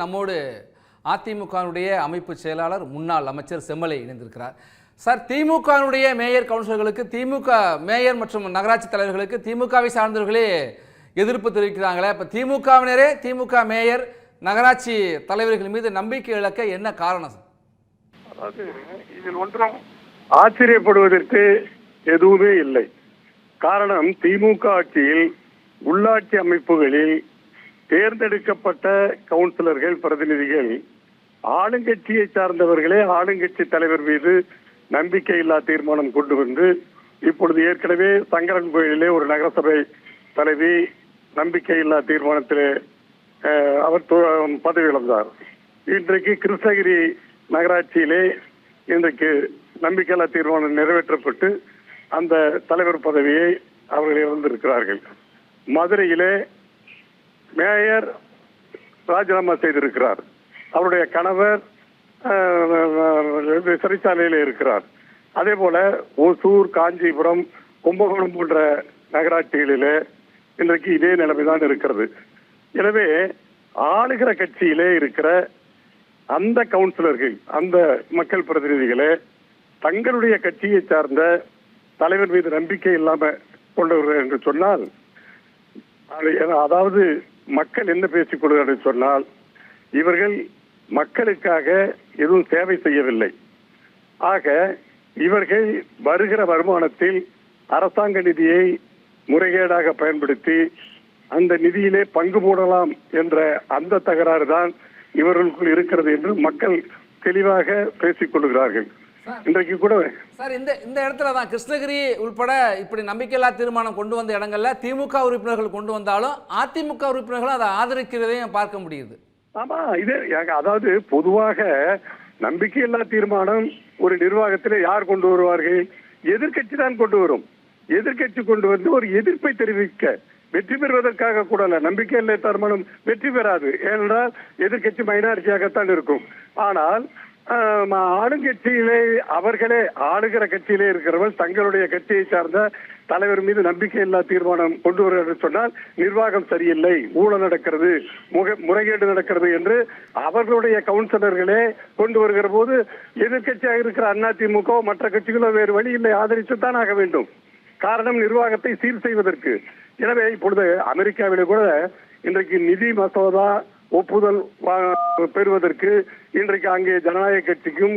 நம்மோடு அதிமுகவுடைய அமைப்பு செயலாளர் முன்னாள் அமைச்சர் செம்மலை இணைந்திருக்கிறார். சார் திமுகவுடைய மேயர் கவுன்சிலர்களுக்கு திமுக மேயர் மற்றும் நகராட்சி தலைவர்களுக்கு திமுகவை சார்ந்தவர்களே எதிர்ப்பு தெரிவிக்கிறாங்களே. இப்போ திமுகவினரே திமுக மேயர் நகராட்சி தலைவர்கள் மீது நம்பிக்கை இழக்க என்ன காரணம் சார்? அதாவது இதில் ஒன்றும் ஆச்சரியப்படுவதற்கு எதுவுமே இல்லை. காரணம் திமுக ஆட்சியில் உள்ளாட்சி அமைப்புகளில் தேர்ந்தெடுக்கப்பட்ட கவுன்சிலர்கள் பிரதிநிதிகள் ஆளுங்கட்சியை சார்ந்தவர்களே ஆளுங்கட்சி தலைவர் மீது நம்பிக்கையில்லா தீர்மானம் கொண்டு வந்து இப்பொழுது ஏற்கனவே சங்கரன் கோயிலே ஒரு நகரசபை தலைவி நம்பிக்கையில்லா தீர்மானத்திலே அவர் பதவி இழந்தார் இன்றைக்கு கிருஷ்ணகிரி நகராட்சியிலே இன்றைக்கு நம்பிக்கையில்லா தீர்மானம் நிறைவேற்றப்பட்டு அந்த தலைவர் பதவியை அவர்கள் இழந்திருக்கிறார்கள். மதுரையிலே மேயர் ராஜினாமா செய்திருக்கிறார். அவருடைய கணவர் சிறைச்சாலையில் இருக்கிறார். அதே போல ஓசூர் காஞ்சிபுரம் கும்பகோணம் போன்ற நகராட்சிகளிலே இன்றைக்கு இதே நிலைமைதான் இருக்கிறது. எனவே ஆளுகிற கட்சியிலே இருக்கிற அந்த கவுன்சிலர்கள் அந்த மக்கள் பிரதிநிதிகளே தங்களுடைய கட்சியை சார்ந்த தலைவர் மீது நம்பிக்கை இல்லாம கொண்டவர்கள் என்று சொன்னால் அது அதாவது மக்கள் என்ன பேசிக் கொள்கிறார்கள் சொன்னால் இவர்கள் மக்களுக்காக எதுவும் சேவை செய்யவில்லை. ஆக இவர்கள் வருகிற வருமானத்தில் அரசாங்க நிதியை முறைகேடாக பயன்படுத்தி அந்த நிதியிலே பங்கு போடலாம் என்ற அந்த தகராறு தான் இவர்களுக்குள் இருக்கிறது என்று மக்கள் தெளிவாக பேசிக் கொள்கிறார்கள். இன்றைக்கு கூட சார் இந்த இந்த இடத்துல தான் கிருஷ்ணகிரி உள்பட இப்படி நம்பிக்கையில்லா தீர்மானம் கொண்டு வந்த இடங்கள்ல திமுக உறுப்பினர்கள் கொண்டு வந்தாலும் அதிமுக உறுப்பினர்களும் அதை ஆதரிக்கிறதையும் பார்க்க முடியுது. ஆமா இது அதாவது பொதுவாக நம்பிக்கையில்லா தீர்மானம் ஒரு நிர்வாகத்திலே யார் கொண்டு வருவார்கள்? எதிர்க்கட்சி தான் கொண்டு வரும். எதிர்க்கட்சி கொண்டு வந்து ஒரு எதிர்ப்பை தெரிவிக்க வெற்றி பெறுவதற்காக கூட அல்ல நம்பிக்கையில்லா தீர்மானம் வெற்றி பெறாது. ஏனென்றால் எதிர்க்கட்சி மைனாரிட்டியாகத்தான் இருக்கும். ஆனால் ஆளுங்கட்சியிலே அவர்களே ஆளுகிற கட்சியிலே இருக்கிறவர்கள் தங்களுடைய கட்சியை சார்ந்த தலைவர் மீது நம்பிக்கையில்லா தீர்மானம் கொண்டு வருகிறார் என்று சொன்னால் நிர்வாகம் சரியில்லை ஊழல் நடக்கிறது முக முறைகேடு நடக்கிறது என்று அவர்களுடைய கவுன்சிலர்களே கொண்டு வருகிற போது எதிர்க்கட்சியாக இருக்கிற அதிமுக மற்ற கட்சிகளோ வேறு வழி இல்லை ஆதரித்துத்தான் ஆக வேண்டும். காரணம் நிர்வாகத்தை சீர் செய்வதற்கு. எனவே இப்பொழுது அமெரிக்காவிலே கூட இன்றைக்கு நிதி மசோதா ஒப்புதல் வா- பெறுவதற்கு இன்றைக்கு அங்கே ஜனநாயக கட்சிக்கும்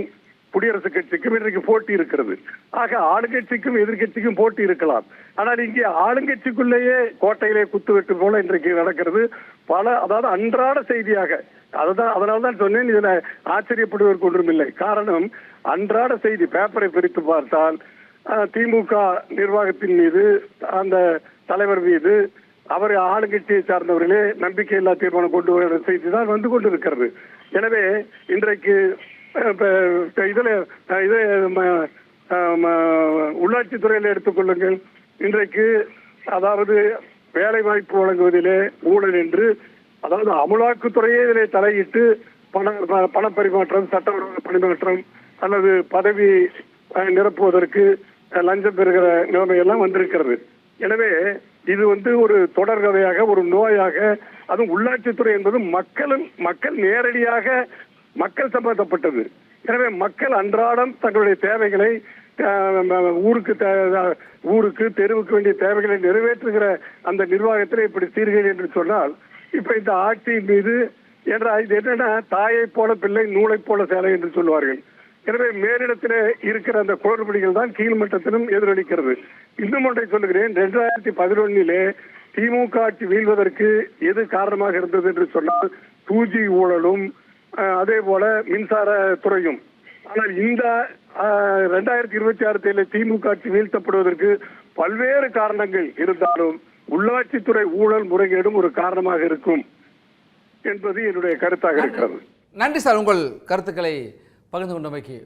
குடியரசுக் கட்சிக்கும் இன்றைக்கு போட்டி இருக்கிறது. ஆக ஆளுங்கட்சிக்கும் எதிர்க்கட்சிக்கும் போட்டி இருக்கலாம். ஆனால் இங்கே ஆளுங்கட்சிக்குள்ளேயே கோட்டையிலே குத்துவெட்டு போல இன்றைக்கு நடக்கிறது. பல அதாவது அன்றாட செய்தியாக அதுதான் அதனால தான் சொன்னேன் இதுல ஆச்சரியப்படுவதற்கு ஒன்றும் இல்லை காரணம் அன்றாட செய்தி பேப்பரை பிரித்து பார்த்தால் திமுக நிர்வாகத்தின் மீது அந்த தலைவர் மீது அவர் ஆளுங்கட்சியை சார்ந்தவர்களே நம்பிக்கையில்லா தீர்மானம் கொண்டு வர செய்தி தான் வந்து கொண்டிருக்கிறது. எனவே இன்றைக்கு இதில் இதுல இது உள்ளாட்சித்துறையில் எடுத்துக்கொள்ளுங்கள் இன்றைக்கு அதாவது வேலை வாய்ப்பு வழங்குவதிலே ஊழல் என்று அதாவது அமலாக்கத்துறையே இதிலே தலையிட்டு பண பணப்பரிமாற்றம் சட்டவிரோத பரிமாற்றம் அல்லது பதவி அஹ், நிரப்புவதற்கு லஞ்சம் பெறுகிற நிலைமை எல்லாம் வந்திருக்கிறது. எனவே இது வந்து ஒரு தொடர்கதையாக ஒரு நோயாக அதுவும் உள்ளாட்சித்துறை என்பது மக்களும் மக்கள் நேரடியாக மக்கள் சம்பந்தப்பட்டது. எனவே மக்கள் அன்றாடம் தங்களுடைய தேவைகளை ஊருக்கு தே- ஊருக்கு தெருவுக்கு வேண்டிய தேவைகளை நிறைவேற்றுகிற அந்த நிர்வாகத்தில் இப்படி சீர்கள் என்று சொன்னால் இப்ப இந்த ஆட்சியின் மீது என்ற இது என்னன்னா தாயை போல பிள்ளை நூலை போல சேலை என்று சொல்வார்கள் எனவே மேலிடத்தில் இருக்கிற அந்த குளறுபடிகள் தான் கீழ்மட்டத்திலும் எதிரொலிக்கிறது. இன்னும் ஒன்றை சொல்லுகிறேன். இரண்டாயிரத்தி பதினொன்னிலே திமுக ஆட்சி வீழ்வதற்கு எது காரணமாக இருந்தது என்று சொன்னால் டூஜி ஊழலும் அதே போல மின்சார துறையும். ஆனால் இந்த இரண்டாயிரத்தி இருபத்தி ஆறு தேர்தலில் திமுக ஆட்சி வீழ்த்தப்படுவதற்கு பல்வேறு காரணங்கள் இருந்தாலும் உள்ளாட்சித்துறை ஊழல் முறைகேடும் ஒரு காரணமாக இருக்கும் என்பது என்னுடைய கருத்தாக இருக்கிறது. நன்றி சார். உங்கள் கருத்துக்களை பகிர்ந்து கொண்டமைக்கு